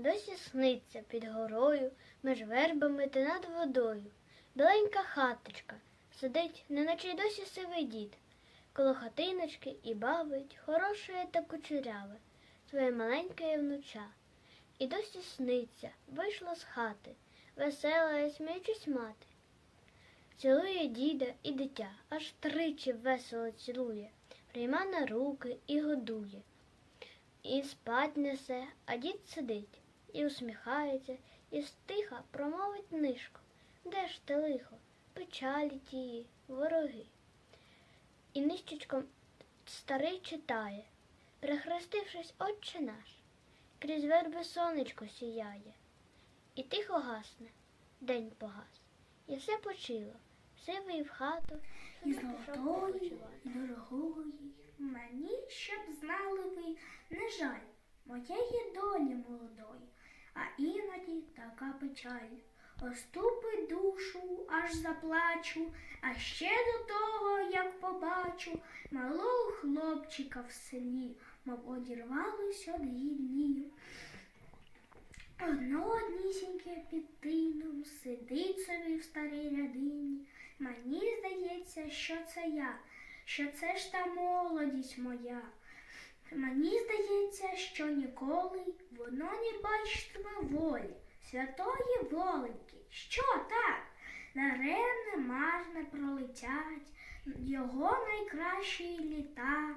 Досі сниться під горою, між вербами та над водою. Біленька хаточка сидить, неначе й досі сивий дід. Коло хатиночки і бавить хороше та кучеряве, своє маленьке внуча. І досі сниться, вийшла з хати, весела і сміючись мати. Цілує діда і дитя, аж тричі весело цілує, прийма на руки і годує. І спать несе, а дід сидить, і усміхається, і стиха промовить нишко. Де ж те лихо, печалі тії, вороги. І нищечком старий читає, прихрестившись, Отче наш, крізь верби сонечко сіяє, і тихо гасне, день погас, і все почило, сивий в хату, І золотої, дорогої, мені, щоб знали ви, не жаль моєї долі молодої, а іноді така печаль. Оступить душу, аж заплачу, а ще до того, як побачу малого хлопчика в селі, мов одірвалось од гіллі. Одно однісіньке під тином сидить собі в старій рядині. Мені здається, що це я, що це ж та молодість моя. Мені здається, що ніколи воно не бачитиме волі, святої воленьки. Що так? Даремне марне пролетять його найкращі літа,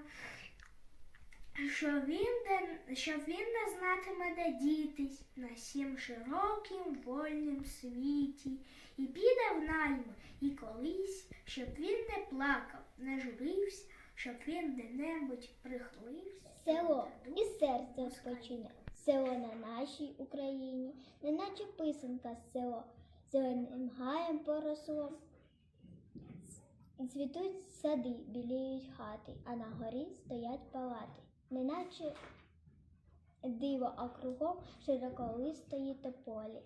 що він, де, що він не знатиме, де дітись на сім широкім вольнім світі, і піде в найму, і колись, щоб він не плакав, не журився, щоб він де-небудь прихлився. Село і серце спочине, село на нашій Україні, неначе писанка з село, зеленим гаєм поросло. Цвітуть сади, біліють хати, а на горі стоять палати, неначе диво, а кругом широколистої тополі.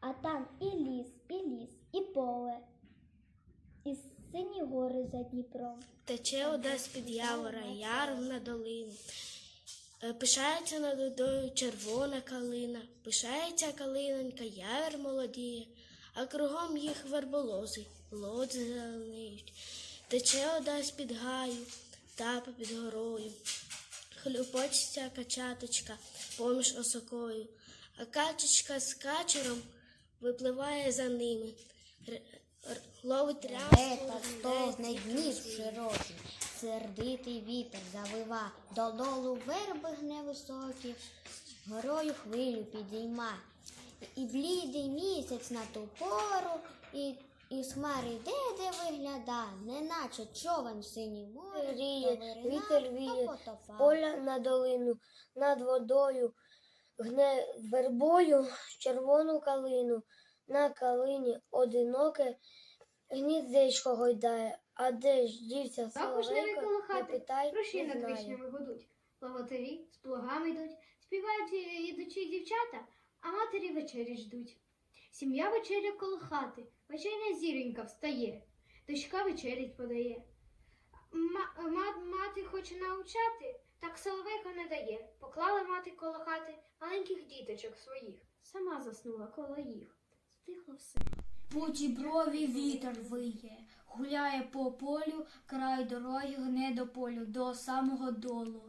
А там і ліс, і ліс, і поле, і сині гори за Дніпром. Тече вода з-під явора, яр на долину. Е, Пишається над водою червона калина, пишається калинонька, явір молодіє, а кругом їх верболози, лодзи зеленіють. Тече вода з-під гаю, тапа під горою. Хлюпочеться качаточка поміж осокою, а качечка з качером випливає за ними. Ловить ряску, Лета стогне днів широкий, сердитий вітер завива, додолу верби гне високі, горою хвилю підійма. І блідий місяць на ту пору, і, і хмари йде, де вигляда, неначе човен в синій морі, Ріє, вітер віє, поля на долину, над водою, гне вербою червону калину, на калині одиноке гніздечко гойдає, а де ж дівця соловейко, не питай, Гроші не над вишнями гудуть. Плавотарі з плугами йдуть, співають ідучі дівчата, а матері вечері ждуть. Сім'я вечеря коло хати, вечерня зіронька встає, дочка вечерять подає. Ма- мати хоче навчати, так соловейко не дає. Поклала мати коло хати маленьких діточок своїх, сама заснула коло їх. Стихло все. По брові вітер виє, гуляє по полю, край дороги гне до полю, до самого долу.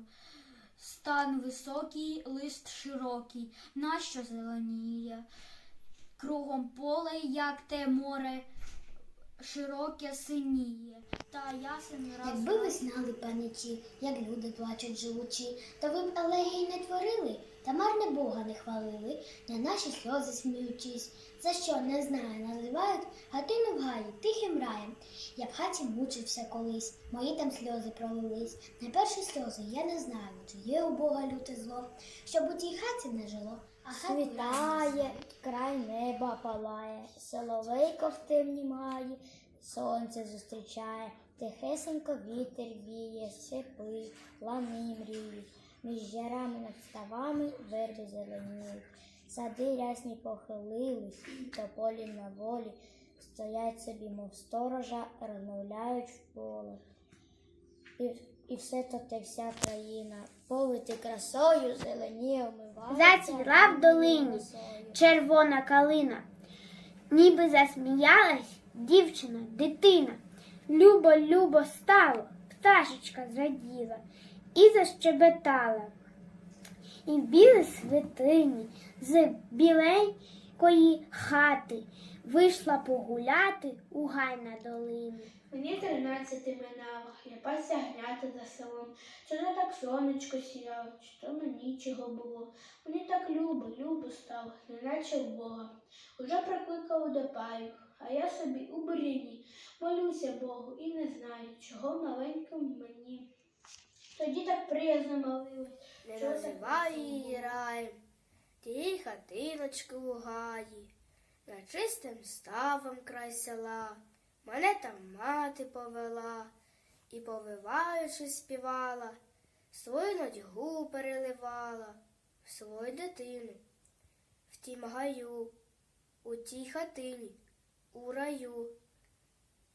Стан високий, лист широкий, нащо зеленіє? Кругом поле, як те море, широке синіє, та ясен раз. Якби ви знали, паничі, як люди плачуть живучи, то ви б елегій не творили, та марне Бога не хвалили, на наші сльози сміючись. За що, не знаю, називають хатину в гаї тихим раєм. Я в хаті мучився колись, мої там сльози пролились. Найперші сльози я не знаю, чи є у Бога люте зло, щоб у тій хаті не жило. Світає, край неба палає, соловейко в темні має, сонце зустрічає, тихесенько вітер віє, сипи, лани мріють, між ярами над ставами верби зеленіють, сади рясні похилились, тополі на волі, стоять собі, мов сторожа, розмовляють в поле. І, і все то те вся країна Повити красою, зелені омиває. Зацвіла в долині червона калина, ніби засміялась дівчина, дитина. Любо, любо стало, пташечка зраділа і защебетала. І в білій святині з біленької хати вийшла погуляти у гай на долину. Мені тринадцяти минало, я пася гняти за селом. Чи то так сонечко сіяло, чи то мені чого було. Мені так любо, любо стало, неначе в Бога. Уже прикликав до паю, а я собі у бур'яні. Молюся Богу і не знаю, чого маленьким мені. Тоді так приязно молилась. Не називай її раєм, ті хатиночки у гаї, на чистим ставом край села. Мене там мати повела і, повиваючи, співала, свою нудьгу переливала в свою дитину, в тім гаю, у тій хатині, у раю.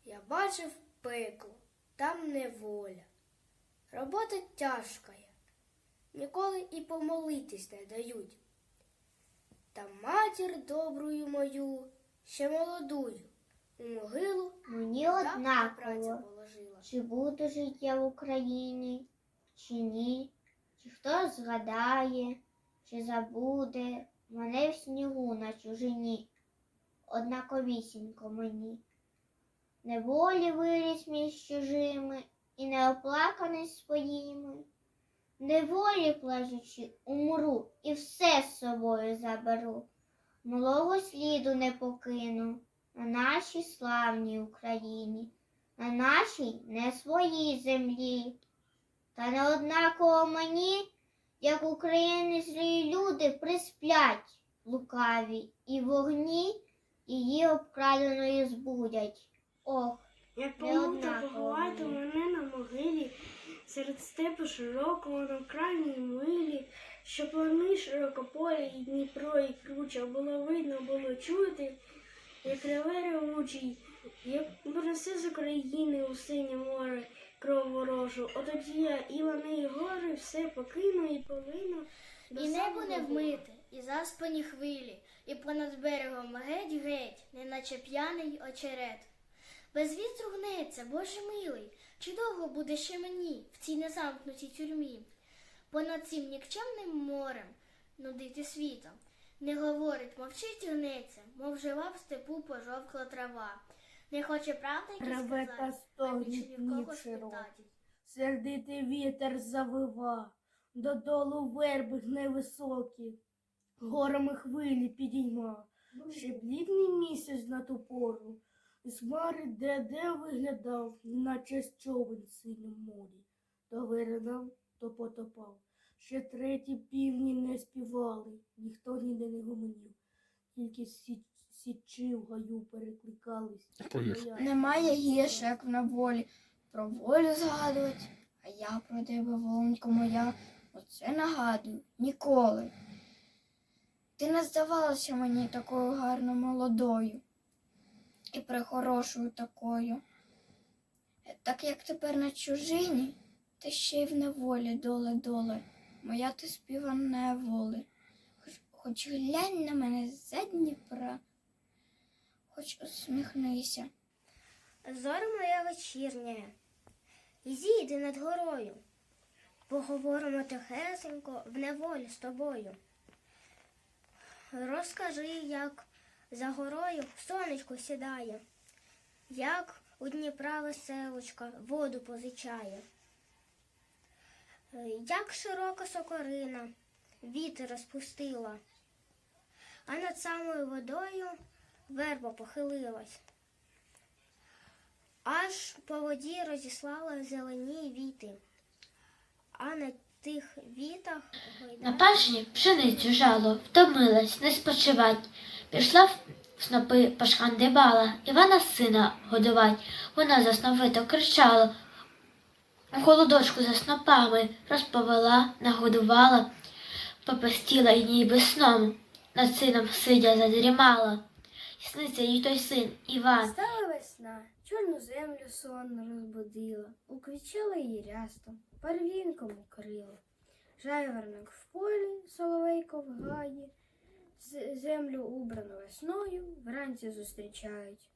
Я бачив пекло, там неволя, робота тяжка. ніколи і помолитись не дають. Та матір добрую мою, ще молодую, могилу Мені однаково, чи буду жити я в Україні, чи ні, чи хто згадає, чи забуде мене в снігу на чужині, однаковісінько мені. Неволі виріс між чужими і не оплаканий своїми. Неволі плачучи, умру і все з собою заберу. Малого сліду не покину на нашій славній Україні, на нашій не своїй землі. Та не однаково мені, як України злі люди присплять лукаві, і вогні її обкраденою збудять. Ох, Як Не поховати мене на могилі, серед степу широкого на крайній милі, що плани широкополі і Дніпро, і круча було видно, було чути, як реве ревучий, як принесе з України у синє море кров ворожу. Отоді я і лани, і гори все покину і полину. І небо не вмите, і заспані хвилі, і понад берегом геть-геть, неначе п'яний очерет. Без вітру гнеться, Боже милий, чи довго буде ще мені в цій незамкнутій тюрмі? Понад цим нікчемним морем нудити світом. Не говорить, мовчить і мов жива в степу пожовкла трава. Не хоче правди й Реве та сказати, стогне а більше ні в Дніп кого широкий. спитати. Сердитий вітер завива, додолу верби невисокі, горами хвилі підійма, ще блідний місяць на ту пору, і хмари де-де виглядав, наче човен в синім морі, то виринав, то потопав. Ще треті півні не співали, ніхто ніде не гомонів, тільки сі- січі в гаю перекликались. Поїхали. Немає гірше, як на волі. Про волю згадувати, а я про тебе, волонько моя, оце нагадую ніколи. Ти не здавалася мені такою гарно молодою і прихорошою такою. Так як тепер на чужині, ти ще й в неволі доле-доле, моя ти співа неволи. Хоч, глянь на мене з Дніпра, хоч усміхнися. Зоря моя вечірня, зійди над горою. Поговоримо тихесенько в неволі з тобою. Розкажи, як за горою сонечко сідає, як у Дніпра веселочка воду позичає, як широка сокорина вітер розпустила, а над самою водою верба похилилась. Аж по воді розіслала зелені віти, а на тих вітах На пашні пшеницю жало, втомилась, не спочивать. Пішла в снопи пошкандибала, Івана сина годувать. Вона засновито кричала, у холодочку за снопами розповела, нагодувала, попестіла й ніби сном, над сином сидя задрімала. І сниться їй той син Іван. Стала весна, чорну землю сонно розбудила, уквічила її рястом, парвінком укрила. Жайворонок в полі, соловейко в гаї, землю убрану весною, вранці зустрічають.